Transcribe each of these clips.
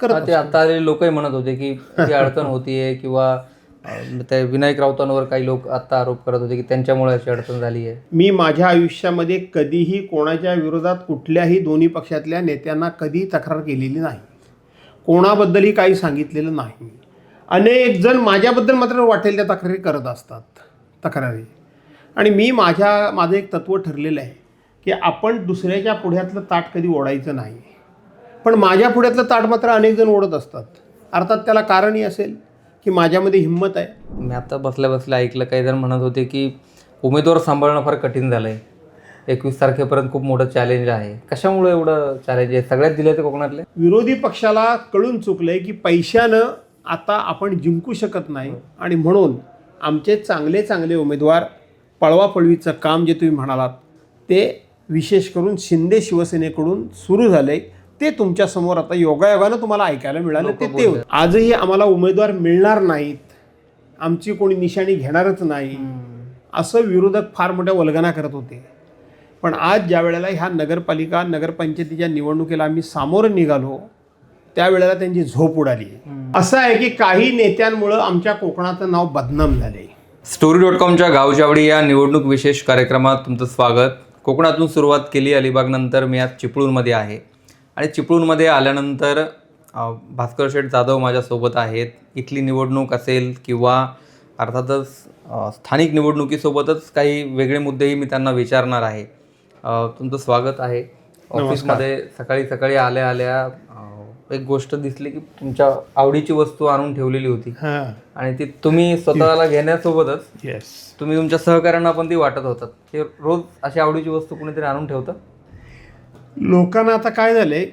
करत ते आता लोकही म्हणत होते की ही अडचण होतीये किंवा अं, ते विनायक राऊतांवर काही लोक आता आरोप करत होते की त्यांच्यामुळे अशी अडचण झाली आहे मी माझ्या आयुष्यामध्ये कधीही कोणाच्या विरोधात कुठल्याही दोन्ही पक्षातल्या नेत्यांना कधी तक्रार केलेली नाही. कोणाबद्दलही काही सांगितलेलं नाही. अनेक जण माझ्याबद्दल मात्र वाटेल त्या तक्रारी करत असतात तक्रारी. आणि मी माझ्या माझं एक तत्त्व ठरलेलं आहे की आपण दुसऱ्याच्या पुढ्यातलं ताट कधी ओढायचं नाही. पण माझ्या पुढ्यातलं ताट मात्र अनेक जण ओढत असतात. अर्थात त्याला कारणही असेल की माझ्यामध्ये हिंमत आहे. मी आता बसल्या बसल्या ऐकलं काही जण म्हणत होते की उमेदवार सांभाळणं फार कठीण झालंय. एकवीस तारखेपर्यंत खूप मोठं चॅलेंज आहे. कशामुळे एवढं चॅलेंज आहे? सगळ्यात दिले ते कोकणातले? विरोधी पक्षाला कळून चुकलंय की पैशानं आता आपण जिंकू शकत नाही. आणि म्हणून आमचे चांगले चांगले उमेदवार पळवापळवीचं काम जे तुम्ही म्हणालात ते विशेष करून शिंदे शिवसेनेकडून सुरू झालंय. ते तुमच्यासमोर आता योगायोगानं तुम्हाला ऐकायला मिळालं ते ते होतं. आजही आम्हाला उमेदवार मिळणार नाहीत. आमची कोणी निशाणी घेणारच नाही. असं विरोधक फार मोठ्या वल्गना करत होते. पण आज ज्या वेळेला ह्या नगरपालिका नगरपंचायतीच्या निवडणुकीला आम्ही सामोरं निघालो त्यावेळेला त्यांची झोप उडाली. असं आहे की काही नेत्यांमुळं आमच्या कोकणाचं नाव बदनाम झाले. स्टोरी डॉट कॉमच्या गावच्यावडी या निवडणूक विशेष कार्यक्रमात तुमचं स्वागत. कोकणातून सुरुवात केली अलिबागनंतर मी आज चिपळूणमध्ये आहे. आणि चिपळूणमध्ये आल्यानंतर भास्कर शेठ जाधव माझ्यासोबत आहेत. इथली निवडणूक असेल किंवा अर्थातच स्थानिक निवडणुकीसोबतच काही वेगळे मुद्देही मी त्यांना विचारणार आहे. तुमचं स्वागत आहे. ऑफिसमध्ये सकाळी सकाळी आल्या आल्या एक गोष्ट दिसली की तुमच्या आवडीची वस्तू आणून ठेवलेली होती. आणि ती तुम्ही स्वतःला घेण्यासोबतच येस तुम्ही तुमच्या सहकाऱ्यांना पण ती वाटत होतात. हे रोज अशी आवडीची वस्तू कुणीतरी आणून ठेवतं? लोकांना आता काय झालंय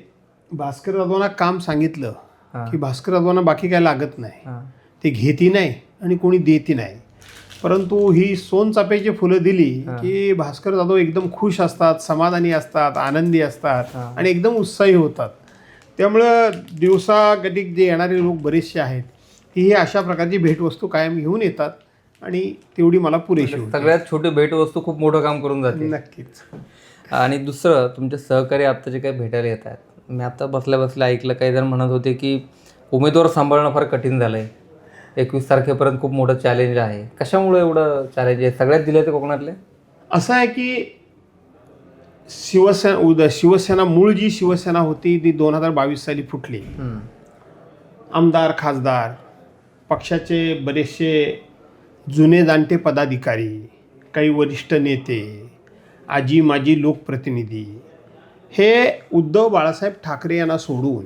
भास्कर जाधवांना काम सांगितलं. की भास्कर जाधवांना बाकी काय लागत नाही. ते घेती नाही आणि कोणी देती नाही. परंतु ही सोनचाफ्याची फुलं दिली की भास्कर जाधव एकदम खुश असतात समाधानी असतात आनंदी असतात. आणि एकदम उत्साही होतात. त्यामुळं दिवसागतिक जे येणारे लोक बरेचसे आहेत ही अशा प्रकारची भेटवस्तू कायम घेऊन येतात आणि तेवढी मला पुरेशी होती. सगळ्यात छोटी भेटवस्तू खूप मोठं काम करून जाते. नक्कीच. आणि दुसरं तुमचे सहकारी आता जे काही भेटायला येत आहेत. मी आता बसल्या बसल्या ऐकलं काही जण म्हणत होते की उमेदवार सांभाळणं फार कठीण झालंय. एकवीस तारखेपर्यंत खूप मोठं चॅलेंज आहे. कशामुळे एवढं चॅलेंज आहे? सगळ्यात दिले ते कोकणातले? असं आहे की शिवसेना उद शिवसेना मूळ जी शिवसेना होती ती दोन हजार बावीस साली फुटली. आमदार खासदार पक्षाचे बरेचसे जुने जाणते पदाधिकारी काही वरिष्ठ नेते आजी माजी लोकप्रतिनिधी. हे उद्धव बाळासाहेब ठाकरे यांना सोडून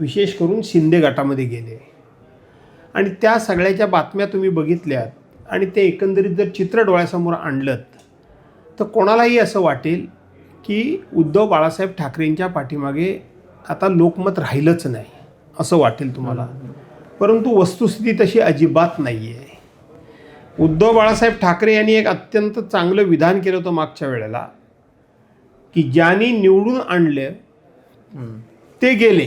विशेष करून शिंदे गटामध्ये गेले. आणि त्या सगळ्याच्या बातम्या तुम्ही बघितल्यात आणि ते एकंदरीत जर चित्र डोळ्यासमोर आणलं तर कोणालाही असं वाटेल की उद्धव बाळासाहेब ठाकरेंच्या पाठीमागे आता लोकमत राहिलंच नाही असं वाटेल तुम्हाला. परंतु वस्तुस्थिती तशी अजिबात नाही आहे उद्धव बाळासाहेब ठाकरे यांनी एक अत्यंत चांगलं विधान केलं होतं मागच्या वेळेला की ज्यांनी निवडून आणलं ते गेले.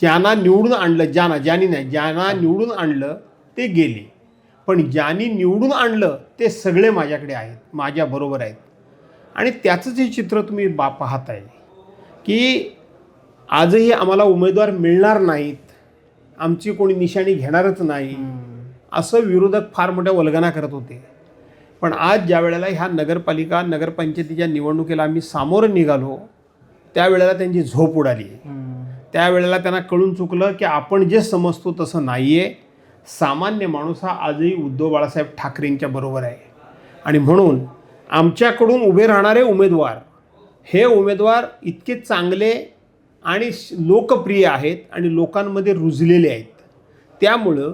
ज्यांना निवडून आणलं ज्यांना ज्यांनी नाही ज्यांना निवडून आणलं ते गेले. पण ज्यांनी निवडून आणलं ते सगळे माझ्याकडे आहेत माझ्याबरोबर आहेत. आणि त्याचंच हे चित्र तुम्ही बा पाहताय की आजही आम्हाला उमेदवार मिळणार नाहीत आमची कोणी निशाणी घेणारच नाही. असं विरोधक फार मोठ्या वल्गना करत होते. पण आज ज्या वेळेला ह्या नगरपालिका नगरपंचायतीच्या निवडणुकीला आम्ही सामोरं निघालो त्यावेळेला त्यांची झोप उडाली. त्यावेळेला त्यांना कळून चुकलं की आपण जे समजतो तसं नाही आहे सामान्य माणूस हा आजही उद्धव बाळासाहेब ठाकरेंच्या बरोबर आहे. आणि म्हणून आमच्याकडून उभे राहणारे उमेदवार हे उमेदवार इतके चांगले आणि श- लोकप्रिय आहेत आणि लोकांमध्ये रुजलेले आहेत. त्यामुळं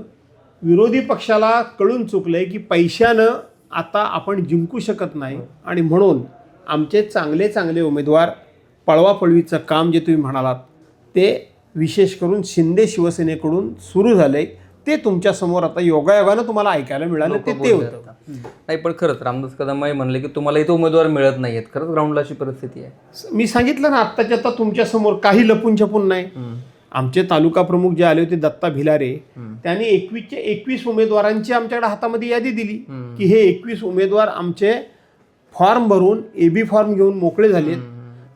विरोधी पक्षाला कळून चुकलं आहे की पैशानं आता आपण जिंकू शकत नाही. आणि म्हणून आमचे चांगले चांगले उमेदवार पळवापळवीचं काम जे तुम्ही म्हणालात ते विशेष करून शिंदे शिवसेनेकडून सुरू झालंय. ते तुमच्यासमोर आता योगायोगानं तुम्हाला ऐकायला मिळालं ते ते होतं. नाही पण खरंच रामदास कदमही म्हणले की तुम्हाला इथं उमेदवार मिळत नाहीयेत. खरंच ग्राउंडला अशी परिस्थिती आहे. मी सांगितलं ना आत्ताच्या आता तुमच्यासमोर काही लपून छपून नाही. आमचे तालुका प्रमुख जे आले होते दत्ता भिलारे त्यांनी एकवीसचे एकवीस उमेदवारांची आमच्याकडे हातामध्ये यादी दिली की हे एकवीस उमेदवार आमचे फॉर्म भरून ए बी फॉर्म घेऊन मोकळे झालेत.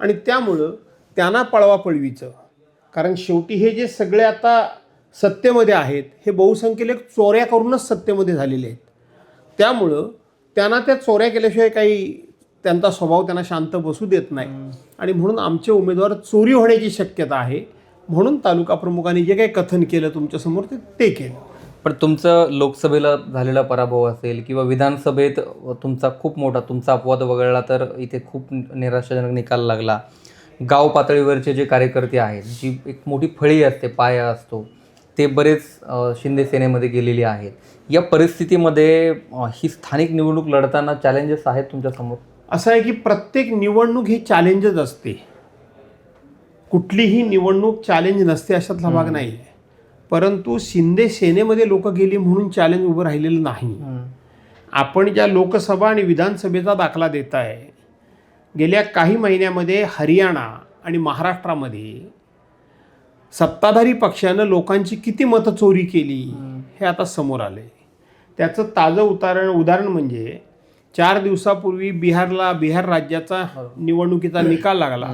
आणि त्यामुळं त्यांना पळवापळवीचं कारण शेवटी हे जे सगळे आता सत्तेमध्ये आहेत हे बहुसंख्येने चोऱ्या करूनच सत्तेमध्ये झालेले आहेत. त्यामुळं त्यांना त्या चोऱ्या केल्याशिवाय काही त्यांचा स्वभाव त्यांना शांत बसू देत नाही. आणि म्हणून आमचे उमेदवार चोरी होण्याची शक्यता आहे. म्हणून तालुका प्रमुखांनी जे काही कथन केलं तुमच्यासमोर ते ते केलं. पण तुमचं लोकसभेला झालेला पराभव असेल किंवा विधानसभेत तुमचा खूप मोठा तुमचा अपवाद वगळला तर इथे खूप निराशाजनक निकाल लागला. गाव पातळीवरचे जे कार्यकर्ते आहेत जी एक मोठी फळी असते पाया असतो ते बरेच शिंदे सेनेमध्ये गेलेले आहेत. या परिस्थितीमध्ये ही स्थानिक निवडणूक लढताना चॅलेंजेस आहेत तुमच्यासमोर असं आहे की प्रत्येक निवडणूक ही चॅलेंजच असते. कुठलीही निवडणूक चॅलेंज नसते अशातला भाग नाही आहे परंतु शिंदे सेनेमध्ये लोक गेली म्हणून चॅलेंज उभं राहिलेलं नाही. आपण ज्या लोकसभा आणि विधानसभेचा दाखला देत आहे गेल्या काही महिन्यामध्ये हरियाणा आणि महाराष्ट्रामध्ये सत्ताधारी पक्षानं लोकांची किती मतं चोरी केली हे आता समोर आले त्याचं ताजं उदाहरण उदाहरण म्हणजे चार दिवसापूर्वी बिहारला बिहार राज्याचा निवडणुकीचा निकाल लागला.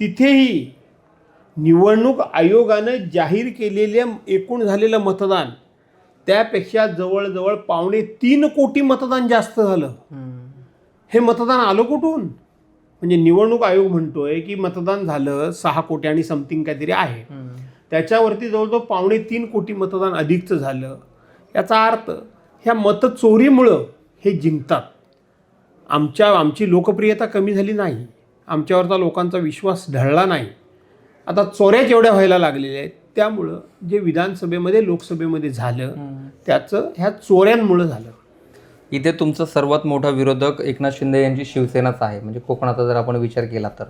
तिथेही निवडणूक आयोगानं जाहीर केलेले एकूण झालेलं मतदान त्यापेक्षा जवळजवळ पावणे तीन कोटी मतदान जास्त झालं. हे मतदान आलं कुठून? म्हणजे निवडणूक आयोग म्हणतोय की मतदान झालं सहा कोटी आणि समथिंग काहीतरी आहे. त्याच्यावरती जवळजवळ पावणे तीन कोटी मतदान अधिकचं झालं. याचा अर्थ ह्या मतचोरीमुळं हे जिंकतात. आमच्या आमची लोकप्रियता कमी झाली नाही. आमच्यावरचा लोकांचा विश्वास ढळला नाही. आता चोऱ्या जेवढ्या व्हायला लागलेल्या आहेत त्यामुळं जे विधानसभेमध्ये लोकसभेमध्ये झालं त्याचं ह्या चोऱ्यांमुळं झालं. इथे तुमचा सर्वात मोठा विरोधक एकनाथ शिंदे यांची शिवसेनाच आहे. म्हणजे कोकणाचा जर आपण विचार केला तर.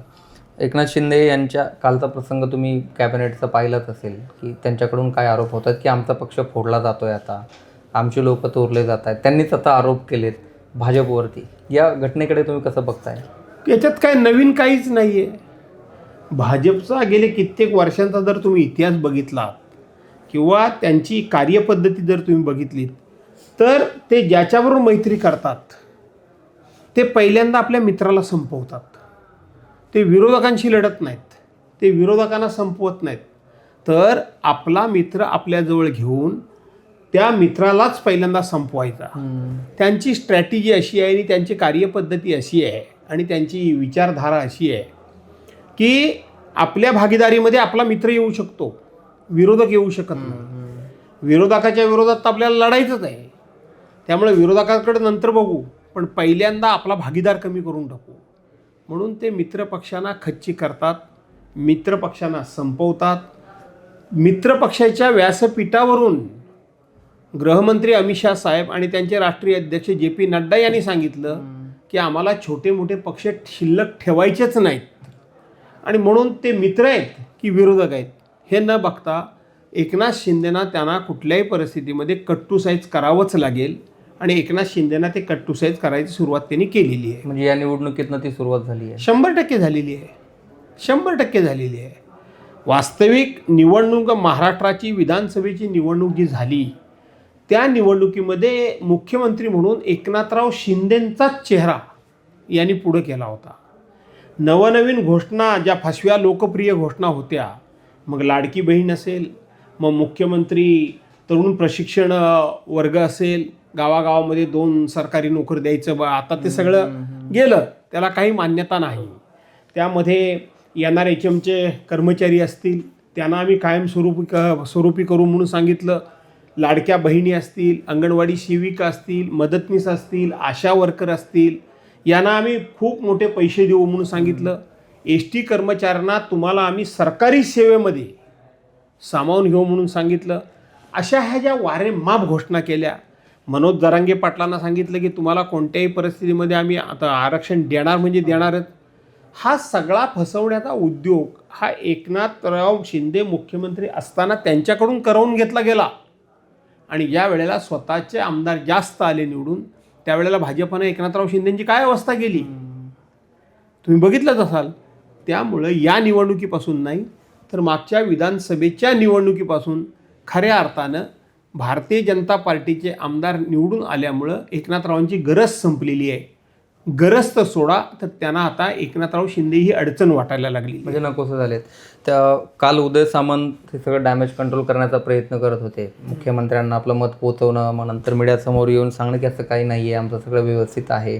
एकनाथ शिंदे यांच्या कालचा प्रसंग तुम्ही कॅबिनेटचा पाहिलाच असेल की त्यांच्याकडून काय आरोप होतात की आमचा पक्ष फोडला जातोय आता. आमचे लोक तोरले जात आहेत. त्यांनीच आता आरोप केलेत भाजपवरती. या घटनेकडे तुम्ही कसं बघताय? याच्यात काय नवीन काहीच नाही आहे भाजपचा गेले कित्येक वर्षांचा जर तुम्ही इतिहास बघितलात किंवा त्यांची कार्यपद्धती जर तुम्ही बघितलीत तर ते ज्याच्याबरोबर मैत्री करतात ते पहिल्यांदा आपल्या मित्राला संपवतात. ते विरोधकांशी लढत नाहीत ते विरोधकांना संपवत नाहीत. तर आपला मित्र आपल्याजवळ घेऊन त्या मित्रालाच पहिल्यांदा संपवायचा. त्यांची स्ट्रॅटेजी अशी आहे आणि त्यांची कार्यपद्धती अशी आहे आणि त्यांची विचारधारा अशी आहे. की आपल्या भागीदारीमध्ये आपला मित्र येऊ शकतो. विरोधक येऊ शकत नाही. विरोधकाच्या विरोधात तर आपल्याला लढायचंच आहे त्यामुळे विरोधकाकडे नंतर बघू पण पहिल्यांदा आपला भागीदार कमी करून टाकू. म्हणून ते मित्रपक्षांना खच्ची करतात मित्रपक्षांना संपवतात. मित्रपक्षाच्या व्यासपीठावरून गृहमंत्री अमित शाह साहेब आणि त्यांचे राष्ट्रीय अध्यक्ष जे पी नड्डा यांनी सांगितलं की आम्हाला छोटे मोठे पक्ष शिल्लक ठेवायचेच नाहीत. आणि म्हणून ते मित्र आहेत की विरोधक आहेत हे न बघता एकनाथ शिंदेना त्यांना कुठल्याही परिस्थितीमध्ये कट्टूसाईज करावंच लागेल. आणि एकनाथ शिंदेना ते कट्टूसाईज करायची सुरुवात त्यांनी केलेली आहे. म्हणजे या निवडणुकीतनं ती सुरुवात झाली आहे. शंभर टक्के झालेली आहे. शंभर टक्के झालेली आहे. वास्तविक निवडणूक महाराष्ट्राची विधानसभेची निवडणूक जी झाली त्या निवडणुकीमध्ये मुख्यमंत्री म्हणून एकनाथराव शिंदेंचाच चेहरा यांनी पुढं केला होता. नवनवीन घोषणा ज्या फसव्या लोकप्रिय घोषणा होत्या मग लाडकी बहीण असेल मग मुख्यमंत्री तरुण प्रशिक्षण वर्ग असेल गावागावामध्ये दोन सरकारी नोकरी द्यायचं बा आता ते सगळं गेलं त्याला काही मान्यता नाही. त्यामध्ये एन आर एच एमचे कर्मचारी असतील त्यांना आम्ही कायमस्वरूपी क स्वरूपी करू म्हणून सांगितलं. लाडक्या बहिणी असतील अंगणवाडी सेविका असतील मदतनीस असतील आशा वर्कर असतील यांना आम्ही खूप मोठे पैसे देऊ म्हणून सांगितलं. एस टी कर्मचाऱ्यांना तुम्हाला आम्ही सरकारी सेवेमध्ये सामावून घेऊ म्हणून सांगितलं. अशा ह्या ज्या वारेमाप घोषणा केल्या. मनोज दरांगे पाटलांना सांगितलं की तुम्हाला कोणत्याही परिस्थितीमध्ये आम्ही आता आरक्षण देणार म्हणजे देणारच हा सगळा फसवण्याचा उद्योग हा एकनाथराव शिंदे मुख्यमंत्री असताना त्यांच्याकडून करवून घेतला गेला. आणि या वेळेला स्वतःचे आमदार जास्त आले निवडून. त्यावेळेला भाजपनं एकनाथराव शिंदेची काय अवस्था केली? तुम्ही बघितलंच असाल. त्यामुळं या निवडणुकीपासून नाही तर मागच्या विधानसभेच्या निवडणुकीपासून खऱ्या अर्थानं भारतीय जनता पार्टीचे आमदार निवडून आल्यामुळं एकनाथरावांची गरज संपलेली आहे. गरज तर सोडा तर त्यांना आता एकनाथराव शिंदे ही अडचण वाटायला लागली. म्हणजे नकोसं झालेत. त्या काल उदय सामंत हे सगळं डॅमेज कंट्रोल करण्याचा प्रयत्न करत होते. मुख्यमंत्र्यांना आपलं मत पोहोचवणं मग नंतर मीडियासमोर येऊन सांगणं की असं काही नाही आहे आमचं सगळं व्यवस्थित आहे.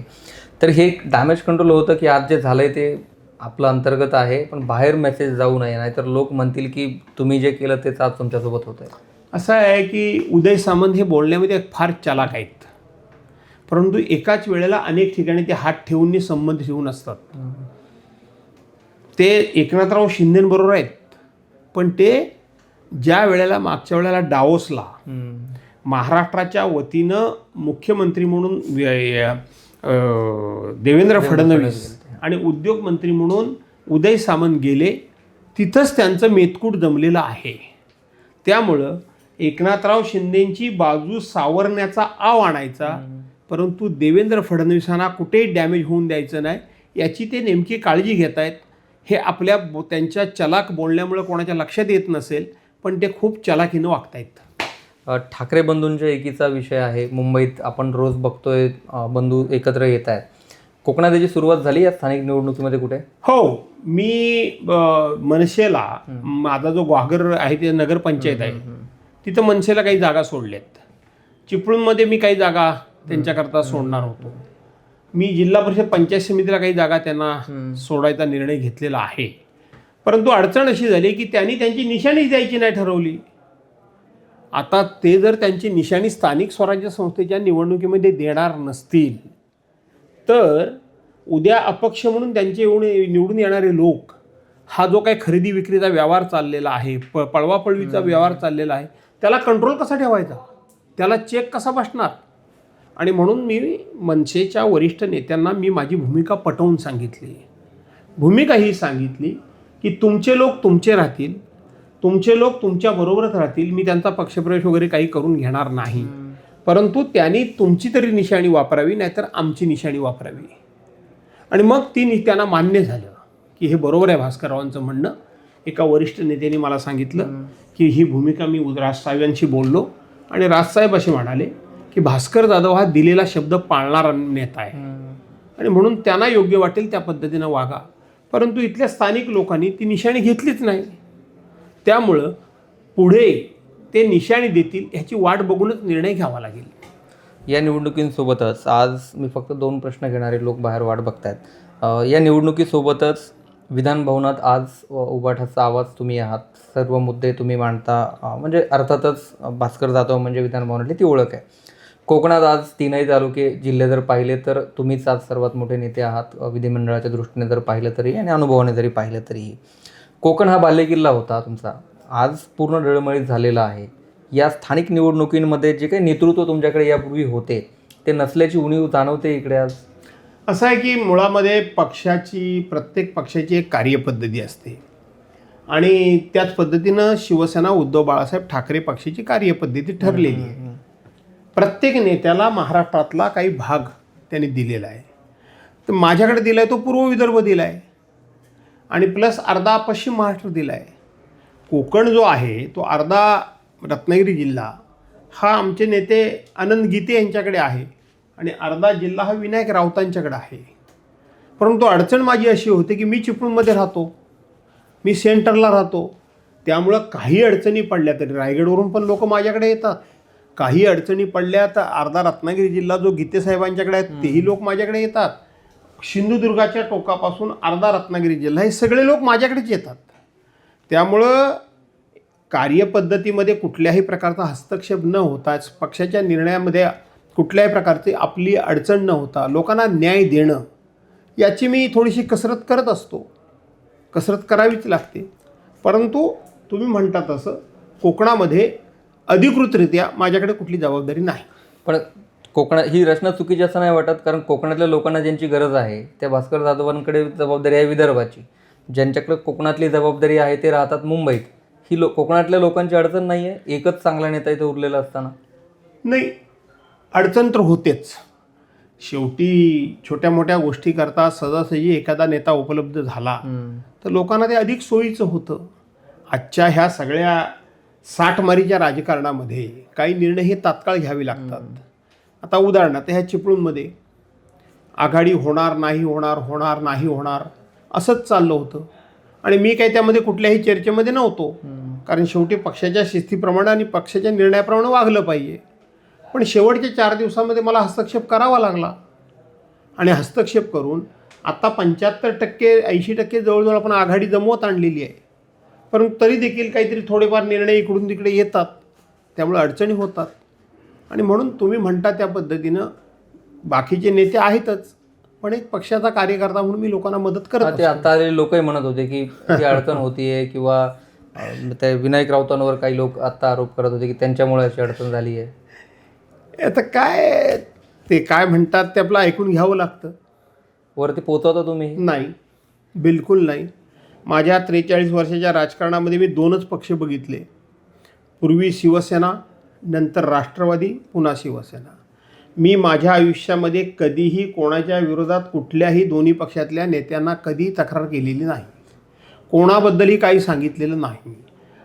तर हे डॅमेज कंट्रोल होतं की आज जे झालंय ते आपलं अंतर्गत आहे पण बाहेर मेसेज जाऊ नये नाहीतर लोक म्हणतील की तुम्ही जे केलं तेच आज तुमच्यासोबत होत आहे असं आहे की उदय सामंत हे बोलण्यामध्ये फार चालाक आहेत. परंतु एकाच वेळेला अनेक ठिकाणी ते हात ठेवून संबंध ठेवून असतात. ते एकनाथराव शिंदेबरोबर आहेत. पण ते ज्या वेळेला मागच्या वेळेला डावोसला महाराष्ट्राच्या वतीनं मुख्यमंत्री म्हणून देवेंद्र फडणवीस आणि उद्योग मंत्री म्हणून उदय सामंत गेले तिथंच त्यांचं मेतकूट जमलेलं आहे. त्यामुळं एकनाथराव शिंदेची बाजू सावरण्याचा आव आणायचा परंतु देवेंद्र फडणवीसांना कुठेही डॅमेज होऊन द्यायचं नाही. याची ते नेमकी काळजी घेत आहेत हे आपल्या बो- त्यांच्या चलाक बोलण्यामुळे कोणाच्या लक्षात येत नसेल पण ते खूप चलाकीनं वागतायत. ठाकरे बंधूंच्या एकीचा विषय आहे. मुंबईत आपण रोज बघतोय बंधू एकत्र येत आहेत. कोकणात त्याची सुरुवात झाली या स्थानिक निवडणुकीमध्ये कुठे? हो मी मनसेला माझा जो ग्वागर आहे ते नगरपंचायत आहे. तिथं मनसेला काही जागा सोडल्यात चिपळूणमध्ये मी काही जागा त्यांच्याकरता सोडणार होतो. मी जिल्हा परिषद पंचायत समितीला काही जागा त्यांना सोडायचा निर्णय घेतलेला आहे. परंतु अडचण अशी झाली की त्यांनी त्यांची निशाणी द्यायची नाही ठरवली. आता ते जर त्यांची निशाणी स्थानिक स्वराज्य संस्थेच्या निवडणुकीमध्ये देणार नसतील तर उद्या अपक्ष म्हणून त्यांचे येऊन निवडून येणारे लोक हा जो काही खरेदी विक्रीचा व्यवहार चाललेला आहे प पळवापळवीचा व्यवहार चाललेला आहे त्याला कंट्रोल कसा ठेवायचा? त्याला चेक कसा बसणार? आणि म्हणून मी मनसेच्या वरिष्ठ नेत्यांना मी माझी भूमिका पटवून सांगितली. भूमिका ही सांगितली की तुमचे लोक तुमचे राहतील तुमचे लोक तुमच्याबरोबरच राहतील मी त्यांचा पक्षप्रवेश वगैरे काही करून घेणार नाही. परंतु त्यांनी तुमची तरी निशाणी वापरावी नाहीतर आमची निशाणी वापरावी. आणि मग ती त्यांना मान्य झालं की हे बरोबर आहे भास्कररावांचं म्हणणं. एका वरिष्ठ नेत्याने मला सांगितलं की ही भूमिका मी राजसाहेबांशी बोललो आणि राजसाहेब असे म्हणाले की भास्कर जाधव हा दिलेला शब्द पाळणारा नेता आहे. आणि म्हणून त्यांना योग्य वाटेल त्या पद्धतीनं वागा. परंतु इथल्या स्थानिक लोकांनी ती निशाणी घेतलीच नाही. त्यामुळं पुढे ते निशाणी देतील ह्याची वाट बघूनच निर्णय घ्यावा लागेल. या निवडणुकींसोबतच आज मी फक्त दोन प्रश्न घेणारे लोक बाहेर वाट बघतायत. या निवडणुकीसोबतच विधान भवनात आज उभाठाचा आवाज तुम्ही आहात. सर्व मुद्दे तुम्ही मांडता. म्हणजे अर्थातच भास्कर जाधव म्हणजे विधान भवनातली ती ओळख आहे. कोकणात आज तीनही तालुके जिल्हे जर पाहिले तर तुम्हीच आज सर्वात मोठे नेते आहात. विधिमंडळाच्या दृष्टीने जर पाहिलं तरी आणि अनुभवाने जरी पाहिलं तरीही कोकण हा बालेकिल्ला होता तुमचा. आज पूर्ण डळमळीत झालेला आहे. या स्थानिक निवडणुकींमध्ये जे काही नेतृत्व तुमच्याकडे यापूर्वी होते ते नसल्याची उणीव जाणवते इकडे आज? असं आहे की मुळामध्ये पक्षाची प्रत्येक पक्षाची एक कार्यपद्धती असते. आणि त्याच पद्धतीनं शिवसेना उद्धव बाळासाहेब ठाकरे पक्षाची कार्यपद्धती ठरलेली आहे. प्रत्येक नेत्याला महाराष्ट्रातला काही भाग त्यांनी दिलेला आहे. तर माझ्याकडे दिला आहे तो पूर्व विदर्भ दिला आहे आणि प्लस अर्धा पश्चिम महाराष्ट्र दिला आहे कोकण जो आहे तो अर्धा रत्नागिरी जिल्हा हा आमचे नेते आनंद गीते यांच्याकडे आहे. आणि अर्धा जिल्हा हा विनायक राऊतांच्याकडे आहे. परंतु अडचण माझी अशी होते की मी चिपळूणमध्ये राहतो. मी सेंटरला राहतो. त्यामुळं काही अडचणी पडल्या तरी रायगडवरून पण लोक माझ्याकडे येतात. काही अडचणी पडल्या तर अर्धा रत्नागिरी जिल्हा जो गीतेसाहेबांच्याकडे आहे तेही लोक माझ्याकडे येतात. सिंधुदुर्गाच्या टोकापासून अर्धा रत्नागिरी जिल्हा हे सगळे लोक माझ्याकडेच येतात. त्यामुळं कार्यपद्धतीमध्ये कुठल्याही प्रकारचा हस्तक्षेप न होताच पक्षाच्या निर्णयामध्ये कुठल्याही प्रकारची आपली अडचण न होता लोकांना न्याय देणं याची मी थोडीशी कसरत करत असतो. कसरत करावीच लागते. परंतु तुम्ही म्हणता तसं कोकणामध्ये अधिकृतरित्या माझ्याकडे कुठली जबाबदारी नाही. पण कोकणात ही रचना चुकीची असं नाही वाटत कारण कोकणातल्या लोकांना ज्यांची गरज आहे त्या भास्कर जाधवांकडे जबाबदारी आहे विदर्भाची. ज्यांच्याकडे कोकणातली जबाबदारी आहे ते राहतात मुंबईत. ही लो कोकणातल्या लोकांची अडचण नाही आहे एकच चांगला नेता इथे उरलेला असताना. नाही अडचण तर होतेच. शेवटी छोट्या मोठ्या गोष्टी करता सहजासहजी एखादा नेता उपलब्ध झाला तर लोकांना ते अधिक सोयीचं होतं. आजच्या ह्या सगळ्या साठमारीच्या राजकारणामध्ये काही निर्णय हे तात्काळ घ्यावे लागतात. आता उदाहरणार्थ ह्या चिपळूणमध्ये आघाडी होणार नाही होणार होणार नाही होणार असंच चाललं होतं. आणि मी काही त्यामध्ये कुठल्याही चर्चेमध्ये नव्हतो. कारण शेवटी पक्षाच्या शिस्तीप्रमाणे आणि पक्षाच्या निर्णयाप्रमाणे वागलं पाहिजे. पण शेवटच्या चार दिवसामध्ये मला हस्तक्षेप करावा लागला. आणि हस्तक्षेप करून आत्ता पंच्याहत्तर टक्के ऐंशी टक्के जवळजवळ आपण आघाडी जमवत आणलेली आहे. परंतु तरी देखील काहीतरी थोडेफार निर्णय इकडून तिकडे येतात. त्यामुळे अडचणी होतात. आणि म्हणून तुम्ही म्हणता त्या पद्धतीनं बाकीचे नेते आहेतच पण एक पक्षाचा कार्यकर्ता म्हणून मी लोकांना मदत करत ते आता आलेले लोकही म्हणत होते की अडचण होतीये किंवा त्या विनायक राऊतांवर काही लोक आता आरोप करत होते की त्यांच्यामुळे अशी अडचण झाली आहे. आता काय ते काय म्हणतात ते आपलं ऐकून घ्यावं लागतं. वरती पोहोचवता तुम्ही? नाही. बिलकुल नाही. माझ्या त्रेचाळीस वर्षाच्या राजकारणामध्ये मी दोनच पक्ष बघितले. पूर्वी शिवसेना नंतर राष्ट्रवादी पुन्हा शिवसेना. मी माझ्या आयुष्यामध्ये कधीही कोणाच्या विरोधात कुठल्याही दोन्ही पक्षातल्या नेत्यांना कधी तक्रार केलेली नाही. कोणाबद्दलही काही सांगितलेलं नाही.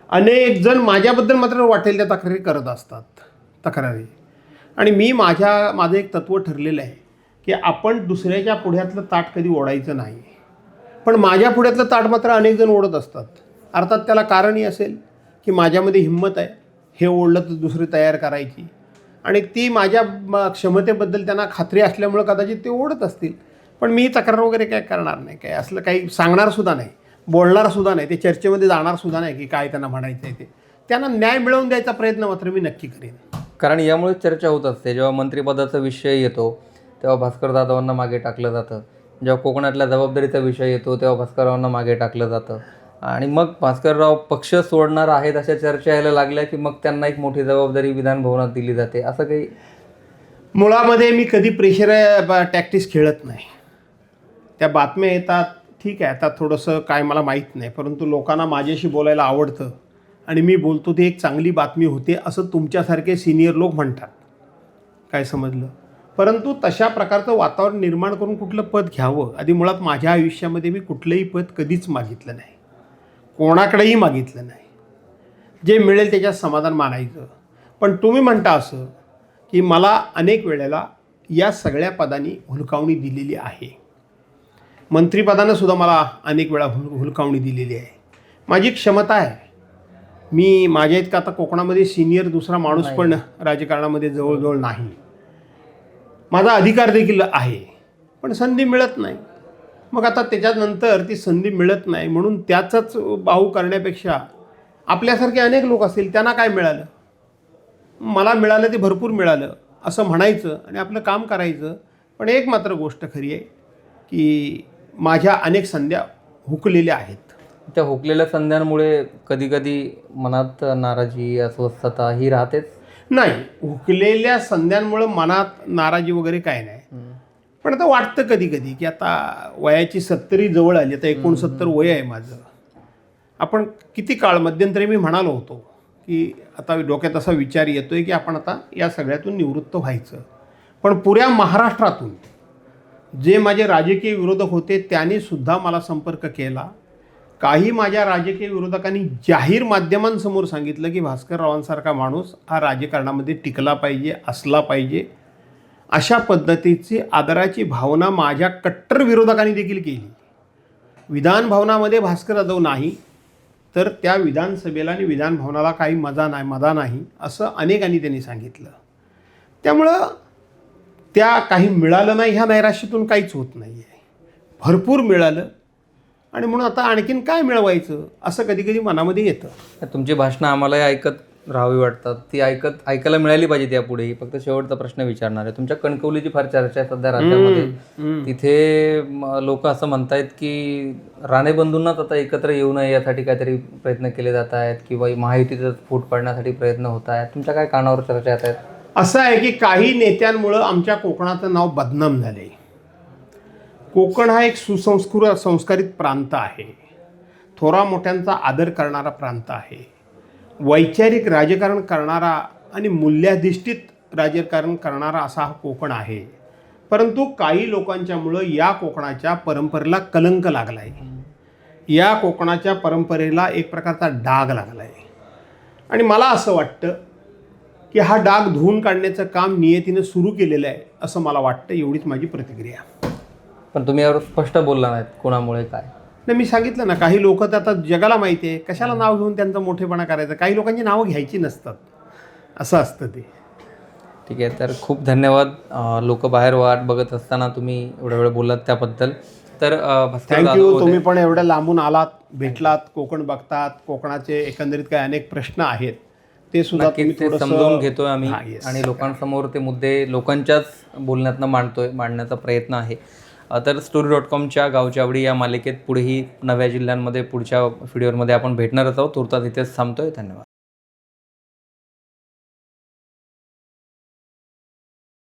अनेक जण माझ्याबद्दल मात्र वाटेल त्या तक्रारी करत असतात तक्रारी. आणि मी माझ्या माझं एक तत्त्व ठरलेलं आहे की आपण दुसऱ्याच्या पुढ्यातलं ताट कधी ओढायचं नाही. पण माझ्या पुढ्यातलं ताट मात्र अनेक जण ओढत असतात. अर्थात त्याला कारणही असेल की माझ्यामध्ये हिंमत आहे. हे ओढलं तर दुसरी तयार करायची. आणि ती माझ्या म- क्षमतेबद्दल त्यांना खात्री असल्यामुळं कदाचित ते ओढत असतील. पण मी तक्रार वगैरे काय करणार नाही. काय असलं काही सांगणारसुद्धा नाही. बोलणारसुद्धा नाही. ते चर्चेमध्ये जाणारसुद्धा नाही की काय त्यांना म्हणायचं आहे ते. त्यांना न्याय मिळवून द्यायचा प्रयत्न मात्र मी नक्की करेन. कारण यामुळे चर्चा होत असते. जेव्हा मंत्रिपदाचा विषय येतो तेव्हा भास्कर जाधवांना मागे टाकलं जातं. जेव्हा कोकणातल्या जबाबदारीचा विषय येतो तेव्हा भास्कररावांना मागे टाकलं जातं. आणि मग भास्करराव पक्ष सोडणार आहेत अशा चर्चा यायला लागल्या की मग त्यांना एक मोठी जबाबदारी विधान भवनात दिली जाते. असं काही मुळामध्ये मी कधी प्रेशर टॅक्टिस खेळत नाही. त्या बातम्या येतात ठीक आहे आता थोडंसं काय मला माहीत नाही परंतु लोकांना माझ्याशी बोलायला आवडतं आणि मी बोलतो ती एक चांगली बातमी होते असं तुमच्यासारखे सिनियर लोक म्हणतात. काय समजलं? परंतु तशा प्रकारचं वातावरण निर्माण करून कुठलं पद घ्यावं? आधी मुळात माझ्या आयुष्यामध्ये मी कुठलंही पद कधीच मागितलं नाही. कोणाकडेही मागितलं नाही. जे मिळेल त्याच्यात समाधान मानायचं. पण तुम्ही म्हणता असं की मला अनेक वेळेला या सगळ्या पदांनी हुलकावणी दिलेली आहे. मंत्रिपदानं सुद्धा मला अनेक वेळा हुल हुलकावणी दिलेली आहे. माझी क्षमता आहे. मी माझ्या इतका आता कोकणामध्ये सिनियर दुसरा माणूस पण राजकारणामध्ये जवळजवळ नाही. माझा अधिकार देखील आहे. पण संधी मिळत नाही. मग आता त्याच्यानंतर ती संधी मिळत नाही म्हणून त्याचाच बाहू करण्यापेक्षा आपल्यासारखे अनेक लोक असतील त्यांना काय मिळालं? मला मिळालं ते भरपूर मिळालं असं म्हणायचं आणि आपलं काम करायचं. पण एक मात्र गोष्ट खरी आहे की माझ्या अनेक संध्या हुकलेल्या आहेत. त्या हुकलेल्या संध्यांमुळे कधीकधी मनात नाराजी अस्वस्थता ही राहतेच. नाही हुकलेल्या संध्यांमुळं मनात नाराजी वगैरे काय नाही. पण आता वाटतं कधी कधी की आता वयाची सत्तरी जवळ आली आता एकोणसत्तर वय आहे माझं. आपण किती काळ मध्यंतरी मी म्हणालो होतो की आता डोक्यात असा विचार येतोय की आपण आता या सगळ्यातून निवृत्त व्हायचं. पण पुऱ्या महाराष्ट्रातून जे माझे राजकीय विरोधक होते त्यांनी सुद्धा मला संपर्क केला. काही माझ्या राजकीय विरोधकांनी जाहीर माध्यमांसमोर सांगितलं की भास्कररावांसारखा माणूस हा राजकारणामध्ये टिकला पाहिजे असला पाहिजे. अशा पद्धतीची आदराची भावना माझ्या कट्टर विरोधकांनी देखील केली. विधान भवनामध्ये भास्कर जाधव नाही तर त्या विधानसभेला आणि विधान भवनाला काही मजा नाही मजा नाही असं अनेकांनी त्यांनी सांगितलं. त्यामुळं त्या काही मिळालं नाही ह्या नैराश्यातून काहीच होत नाही आहे भरपूर मिळालं आणि म्हणून आता आणखीन काय मिळवायचं असं कधी कधी मनामध्ये येतं. तुमची भाषणं आम्हालाही ऐकत राहावी वाटतात. ती ऐकत ऐकायला मिळाली पाहिजे त्यापुढेही फक्त शेवटचा प्रश्न विचारणार आहे. तुमच्या कणकवलीची फार चर्चा आहे सध्या राज्यामध्ये. तिथे लोक असं म्हणतायत की राणे बंधूंनाच आता एकत्र येऊ नये यासाठी काहीतरी प्रयत्न केले जात आहेत किंवा महायुतीचा फूट पडण्यासाठी प्रयत्न होत आहेत. तुमच्या काय कानावर चर्चा येत आहेत? असं आहे की काही नेत्यांमुळं आमच्या कोकणाचं नाव बदनाम झाले कोकण हा एक सुसंस्कृत संस्कारित प्रांत आहे. थोरा मोठ्यांचा आदर करणारा प्रांत आहे. वैचारिक राजकारण करणारा आणि मूल्याधिष्ठित राजकारण करणारा असा हा कोकण आहे. परंतु काही लोकांच्यामुळं या कोकणाच्या परंपरेला कलंक लागला आहे या कोकणाच्या परंपरेला एक प्रकारचा डाग लागला आहे आणि मला असं वाटतं की हा डाग धुवून काढण्याचं काम नियतीनं सुरू केलेलं आहे असं मला वाटतं. एवढीच माझी प्रतिक्रिया. पण तुम्ही यावर स्पष्ट बोलला नाहीत कोणामुळे काय? नाही मी सांगितलं ना काही लोक तर आता जगाला माहिती आहे कशाला नाव घेऊन त्यांचा मोठेपणा करायचा? काही लोकांची नावं घ्यायची नसतात. असं असतं ते. ठीक आहे तर खूप धन्यवाद. लोक बाहेर वाट बघत असताना तुम्ही एवढ्या वेळ बोललात त्याबद्दल. तर थँक्यू. तुम्ही पण एवढ्या लांबून आलात भेटलात कोकण बघतात कोकणाचे एकंदरीत काही अनेक प्रश्न आहेत. ते सुद्धा समजावून घेतोय आम्ही. आणि लोकांसमोर ते मुद्दे लोकांच्याच बोलण्यातनं मांडतोय मांडण्याचा प्रयत्न आहे. तर स्टोरी डॉट कॉमच्या गावच्या आवडी या मालिकेत पुढेही नव्या जिल्ह्यांमध्ये पुढच्या व्हिडिओमध्ये आपण भेटणारच आहोत. तुर्तास इथेच थांबतोय. धन्यवाद.